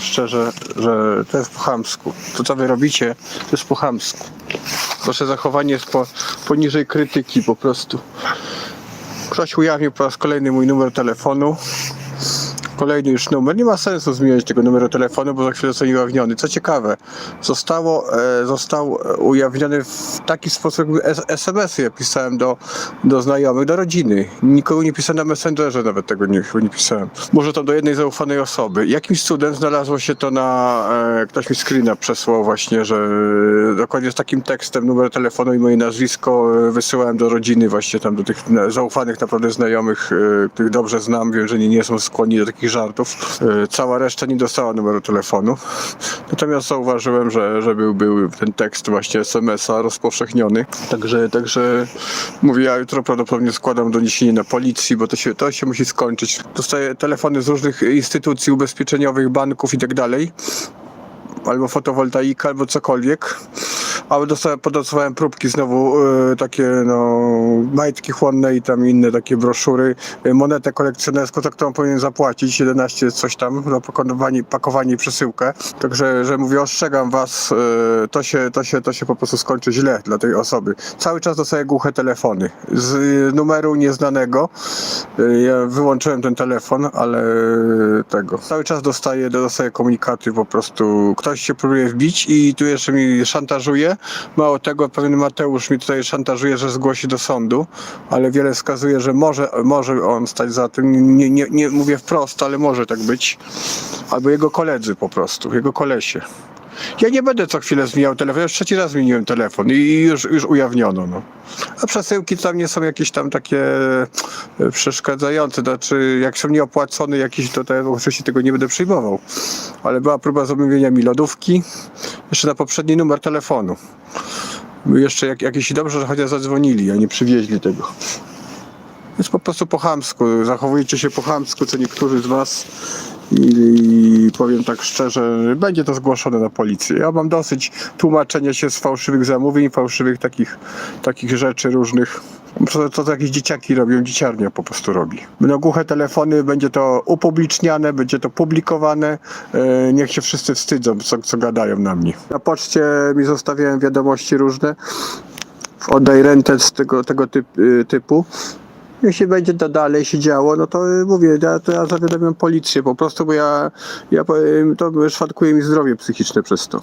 Szczerze, że to jest po chamsku. To co wy robicie, to jest po chamsku. Wasze zachowanie jest po, poniżej krytyki po prostu. Ktoś ujawnił po raz kolejny mój numer telefonu. Kolejny już numer. Nie ma sensu zmieniać tego numeru telefonu, bo za chwilę zostanie ujawniony. Co ciekawe, zostało, e, został e, ujawniony w taki sposób, jakby S- SMS-y pisałem do, do znajomych, do rodziny. Nikogo nie pisałem na Messengerze, nawet tego nie, nie pisałem. Może to do jednej zaufanej osoby. Jakimś cudem znalazło się to na... E, ktoś mi screena przesłał właśnie, że dokładnie z takim tekstem numer telefonu i moje nazwisko e, wysyłałem do rodziny właśnie tam do tych zaufanych naprawdę znajomych, e, których dobrze znam, wiem, że nie, nie są skłonni do takich żartów. E, Cała reszta nie dostała numeru telefonu. Natomiast zauważyłem, że, że był, był ten tekst właśnie SMS-a rozpowszechniony. Także, także mówię, ja jutro prawdopodobnie składam doniesienie na policji, bo to się, to się musi skończyć. Dostaję telefony z różnych instytucji ubezpieczeniowych, banków i tak dalej albo fotowoltaika, albo cokolwiek. Ale dostałem, podostawałem próbki znowu, e, takie no, majtki chłonne i tam inne takie broszury, e, monetę kolekcjonerską, za którą powinien zapłacić, 11 coś tam, za pakowanie, pakowanie i przesyłkę. Także, że mówię, ostrzegam was, e, to się, to, się, to się po prostu skończy źle dla tej osoby. Cały czas dostaję głuche telefony z numeru nieznanego. E, Ja wyłączyłem ten telefon, ale tego. Cały czas dostaję, dostaję komunikaty po prostu. Ktoś się próbuje wbić i tu jeszcze mi szantażuje. Mało tego, pewien Mateusz mi tutaj szantażuje, że zgłosi do sądu, ale wiele wskazuje, że może, może on stać za tym. Nie, nie, nie mówię wprost, ale może tak być. Albo jego koledzy po prostu, jego kolesie. Ja nie będę co chwilę zmieniał telefon. Ja już trzeci raz zmieniłem telefon i już, już ujawniono. No. A przesyłki tam nie są jakieś tam takie e, przeszkadzające. Znaczy, jak są nieopłacone jakieś, to, to oczywiście tego nie będę przyjmował. Ale była próba zamówienia mi lodówki jeszcze na poprzedni numer telefonu. Jeszcze jak, jakieś dobrze, że chociaż zadzwonili, a nie przywieźli tego. Jest po prostu po chamsku. Zachowujecie się po chamsku, co niektórzy z was. I powiem tak szczerze, będzie to zgłoszone na policję. Ja mam dosyć tłumaczenia się z fałszywych zamówień, fałszywych takich, takich rzeczy różnych. To, to, to jakieś dzieciaki robią, dzieciarnia po prostu robi. Będą głuche telefony, będzie to upubliczniane, będzie to publikowane. E, niech się wszyscy wstydzą, co, co gadają na mnie. Na poczcie mi zostawiałem wiadomości różne. Oddaj rentę z tego, tego typ, y, typu. Jeśli będzie to dalej się działo, no to y, mówię, ja, to ja zawiadomiam policję po prostu, bo ja, ja powiem, to szwankuje mi zdrowie psychiczne przez to.